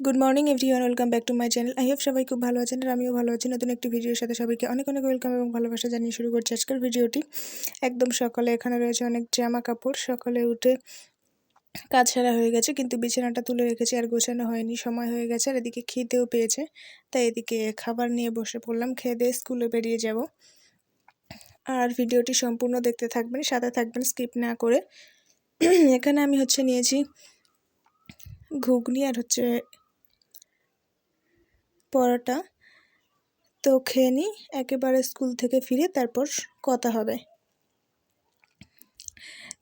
Good morning everyone welcome back to my channel I hope সবাই খুব ভালো আছেন আর আমিও ভালো আছি। নতুন একটি ভিডিওর সাথে সবাইকে অনেক অনেক ওয়েলকাম এবং ভালোবাসা জানিয়ে শুরু করছি আজকের ভিডিওটি একদম সকালে এখানে রয়েছে অনেক জামা কাপড়। সকালে উঠে কাজ সারা হয়ে গেছে, কিন্তু বিছানাটা তুলে রেখেছি আর গোছানো হয়নি। সময় হয়ে গেছে আর এদিকে খিদেও পেয়েছে, তাই এদিকে খাবার নিয়ে বসে পড়লাম। খেয়ে দিয়ে স্কুলে বেরিয়ে যাব। আর ভিডিওটি সম্পূর্ণ দেখতে থাকবেন, সাথে থাকবেন স্কিপ না করে। এখানে আমি হচ্ছে নিয়েছি ঘুগনি আর হচ্ছে পরোটা। তো খেয়ে নিই একেবারে স্কুল থেকে ফিরে তারপর কথা হবে।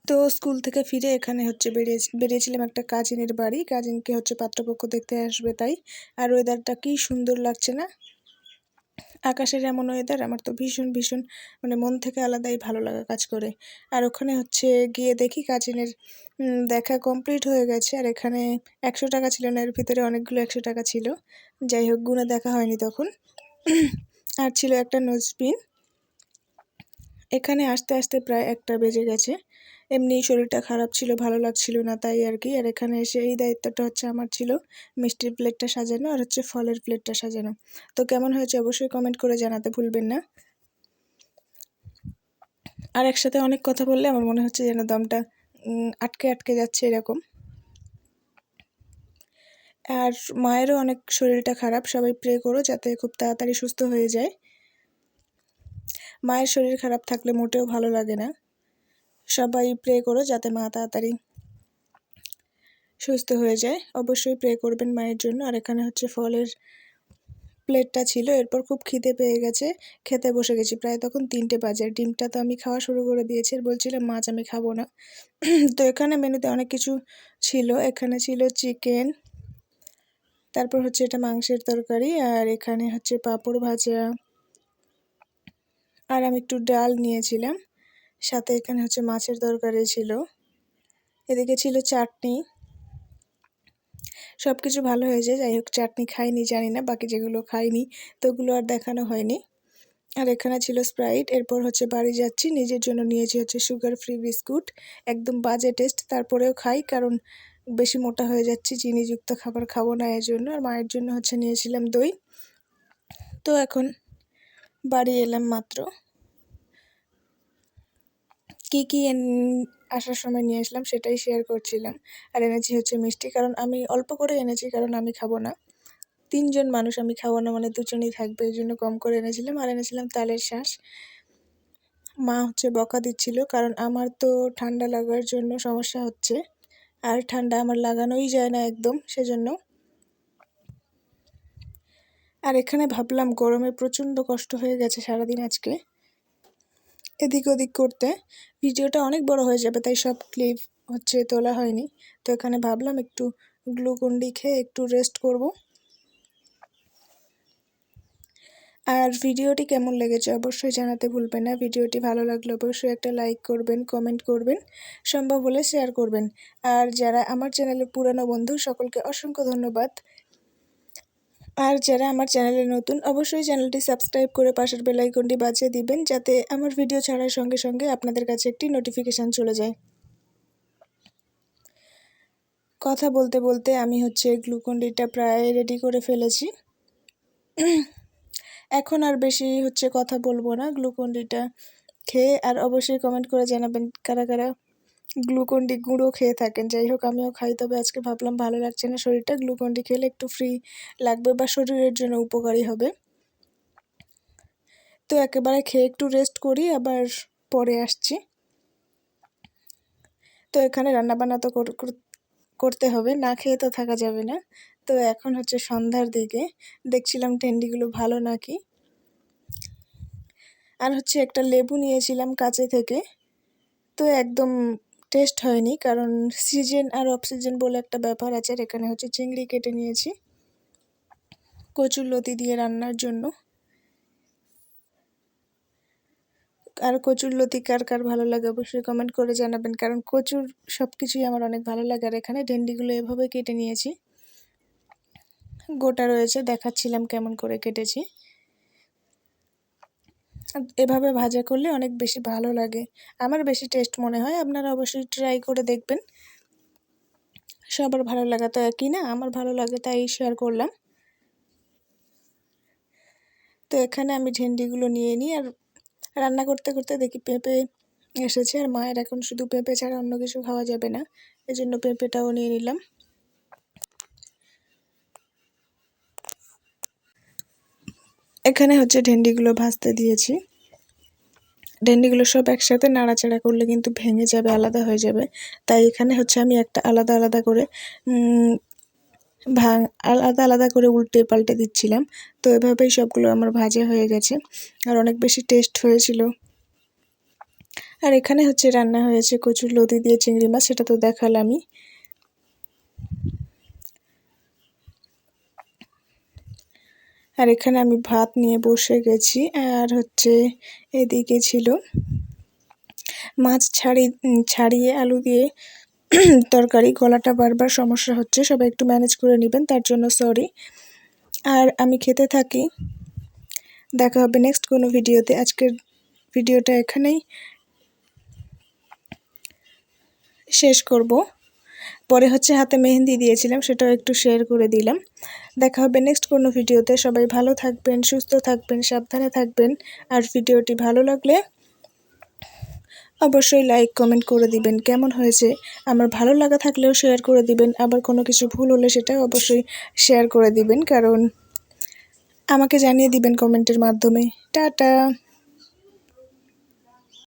তো স্কুল থেকে ফিরে এখানে হচ্ছে বেরিয়ে, বেরিয়েছিলাম একটা কাজিনের বাড়ি। কাজিনকে হচ্ছে পাত্রপক্ষ দেখতে আসবে তাই। আর ওয়েদারটা কি সুন্দর লাগছে না? আকাশের এমন ওয়েদার আমার তো ভীষণ ভীষণ মানে মন থেকে আলাদাই ভালো লাগা কাজ করে। আর ওখানে হচ্ছে গিয়ে দেখি কাজিনের দেখা কমপ্লিট হয়ে গেছে। আর এখানে একশো টাকা ছিল না, এর ভিতরে অনেকগুলো একশো টাকা ছিল। যাই হোক, গুণে দেখা হয়নি তখন। আর ছিল একটা নোজপিন এখানে আসতে আসতে প্রায় একটা বেজে গেছে। এমনি শরীরটা খারাপ ছিল, ভালো লাগছিল না তাই আর কি। আর এখানে এসে এই দায়িত্বটা হচ্ছে আমার ছিল, মিষ্টির প্লেটটা সাজানো আর হচ্ছে ফলের প্লেটটা সাজানো। তো কেমন হয়েছে অবশ্যই কমেন্ট করে জানাতে ভুলবেন না। আর একসাথে অনেক কথা বললে আমার মনে হচ্ছে যেন দমটা আটকে আটকে যাচ্ছে এরকম। আর মায়েরও অনেক শরীরটা খারাপ, সবাই প্রে করো যাতে খুব তাড়াতাড়ি সুস্থ হয়ে যায়। মায়ের শরীর খারাপ থাকলে মোটেও ভালো লাগে না। সবাই প্রে করো যাতে মা তাড়াতাড়ি সুস্থ হয়ে যায়। অবশ্যই প্রে করবেন মায়ের জন্য। আর এখানে হচ্ছে ফলের প্লেটটা ছিল, এরপর খুব খিদে পেয়ে গেছে, খেতে বসে গেছি। প্রায় তখন তিনটে বাজে। ডিমটা তো আমি খাওয়া শুরু করে দিয়েছি আর বলছিলাম, মাছ আমি খাব না। তো এখানে মেনুতে অনেক কিছু ছিল। এখানে ছিল চিকেন তারপর হচ্ছে এটা মাংসের তরকারি, আর এখানে হচ্ছে পাঁপড় ভাজা। আর আমি একটু ডাল নিয়েছিলাম। সাথে এখানে হচ্ছে মাছের তরকারি ছিল। এদিকে ছিল চাটনি। সব কিছু ভালো হয়েছে, যাই হোক চাটনি খাইনি, জানি না, বাকি যেগুলো খাইনি তো ওগুলো আর দেখানো হয়নি। আর এখানে ছিল স্প্রাইট এরপর হচ্ছে বাড়ি যাচ্ছি, নিজের জন্য নিয়েছি হচ্ছে সুগার ফ্রি বিস্কুট একদম বাজে টেস্ট তারপরেও খাই, কারণ বেশি মোটা হয়ে যাচ্ছি, চিনিযুক্ত খাবার খাব না এর জন্য, আর মায়ের জন্য হচ্ছে নিয়েছিলাম দই। তো এখন বাড়ি এলাম মাত্র। কী কী আসার সময় নিয়ে আসলাম সেটাই শেয়ার করছিলাম। আর এনেছি হচ্ছে মিষ্টি, কারণ আমি অল্প করে এনেছি, কারণ আমি খাব না। তিনজন মানুষ আমি খাব না মানে দুজনেই থাকবে, এই জন্য কম করে এনেছিলাম। আর এনেছিলাম তালের শ্বাস মা হচ্ছে বকা দিচ্ছিল, কারণ আমার তো ঠান্ডা লাগার জন্য সমস্যা হচ্ছে। আর ঠান্ডা আমার লাগানোই যায় না একদম, সেজন্য। আর এখানে ভাবলাম গরমে প্রচণ্ড কষ্ট হয়ে গেছে সারাদিন আজকে। এদিক ওদিক করতে। ভিডিওটা অনেক বড় হয়ে যাবে, তাই সব ক্লিপ হচ্ছে তোলা হয়নি। তো এখানে ভাবলাম একটু গ্লুকন্ডি খেয়ে একটু রেস্ট করব। আর ভিডিওটি কেমন লেগেছে অবশ্যই জানাতে ভুলবেন না। ভিডিওটি ভালো লাগলে অবশ্যই একটা লাইক করবেন কমেন্ট করবেন, সম্ভব হলে শেয়ার করবেন। আর যারা আমার চ্যানেলের পুরানো বন্ধু, সকলকে অসংখ্য ধন্যবাদ। আর যারা আমার চ্যানেলে নতুন, অবশ্যই চ্যানেলটি সাবস্ক্রাইব করে পাশের বেলাইকনটি বাজিয়ে দিবেন, যাতে আমার ভিডিও ছাড়ার সঙ্গে সঙ্গে আপনাদের কাছে একটি নোটিফিকেশান চলে যায়। কথা বলতে বলতে আমি হচ্ছে গ্লুকন্ডিটা প্রায় রেডি করে ফেলেছি। এখন আর বেশি হচ্ছে কথা বলব না, গ্লুকন্ডিটা খেয়ে, আর অবশ্যই কমেন্ট করে জানাবেন কারা কারা গ্লুকন্ডি গুঁড়ো খেয়ে থাকেন। যাই হোক আমিও খাই, তবে আজকে ভাবলাম ভালো লাগছে না শরীরটা। গ্লুকন্ডি খেলে একটু ফ্রি লাগবে বা শরীরের জন্য উপকারী হবে। তো একেবারে খেয়ে একটু রেস্ট করি, আবার পরে আসছি। তো এখানে রান্নাবান্না তো করতে হবে, না খেয়ে তো থাকা যাবে না। তো এখন হচ্ছে সন্ধ্যার দিকে, দেখছিলাম টেন্ডিগুলো ভালো নাকি। আর হচ্ছে একটা লেবু নিয়েছিলাম কাছে থেকে। তো একদম টেস্ট হয়নি, কারণ সিজন আর অক্সিজেন বলে একটা ব্যাপার আছে, আর এখানে হচ্ছে চিংড়ি কেটে নিয়েছি কচুর লতি দিয়ে রান্নার জন্য। আর কচুর লতি কার কার ভালো লাগে অবশ্যই কমেন্ট করে জানাবেন, কারণ কচুর সব কিছুই আমার অনেক ভালো লাগে, আর এখানে ডেন্ডিগুলো এভাবে কেটে নিয়েছি। গোটা রয়েছে, দেখাচ্ছিলাম কেমন করে কেটেছি। এভাবে ভাজা করলে অনেক বেশি ভালো লাগে। আমার বেশি টেস্ট মনে হয়, আপনারা অবশ্যই ট্রাই করে দেখবেন। সবার ভালো লাগা তো একই না? আমার ভালো লাগে তাই শেয়ার করলাম। তো এখানে আমি ঝেন্ডিগুলো নিয়ে নিই আর রান্না করতে করতে দেখি পেঁপে এসেছে আর মায়ের এখন শুধু পেঁপে ছাড়া অন্য কিছু খাওয়া যাবে না। এজন্য পেঁপেটাও নিয়ে নিলাম। এখানে হচ্ছে ভেন্ডিগুলো ভাজতে দিয়েছি। ভেন্ডিগুলো সব একসাথে নাড়াচাড়া করলে কিন্তু ভেঙে যাবে, আলাদা হয়ে যাবে। তাই এখানে হচ্ছে আমি একটা আলাদা আলাদা করে ভাং আলাদা আলাদা করে উল্টে পাল্টে দিচ্ছিলাম। তো এভাবেই সবগুলো আমার ভাজা হয়ে গেছে। আর অনেক বেশি টেস্ট হয়েছিল। আর এখানে হচ্ছে রান্না হয়েছে কচুর লতি দিয়ে চিংড়ি মাছ, সেটা তো দেখালামই। আর এখানে আমি ভাত নিয়ে বসে গেছি, আর হচ্ছে এদিকে ছিল মাছ ছাড়ি ছাড়িয়ে আলু দিয়ে তরকারি, গলাটা বারবার সমস্যা হচ্ছে, সবাই একটু ম্যানেজ করে নেবেন, তার জন্য সরি আর আমি খেতে থাকি, দেখা হবে নেক্সট কোনো ভিডিওতে, আজকের ভিডিওটা এখানেই শেষ করব। পরে হচ্ছে হাতে মেহেন্দি দিয়েছিলাম, সেটাও একটু শেয়ার করে দিলাম। দেখা হবে নেক্সট কোনো ভিডিওতে। সবাই ভালো থাকবেন, সুস্থ থাকবেন, সাবধানে থাকবেন। আর ভিডিওটি ভালো লাগলে অবশ্যই লাইক কমেন্ট করে দিবেন, কেমন হয়েছে? আমার ভালো লাগা থাকলেও শেয়ার করে দিবেন। আবার কোনো কিছু ভুল হলে সেটাও অবশ্যই শেয়ার করে দিবেন। কারণ আমাকে জানিয়ে দিবেন কমেন্টের মাধ্যমে। টাটা!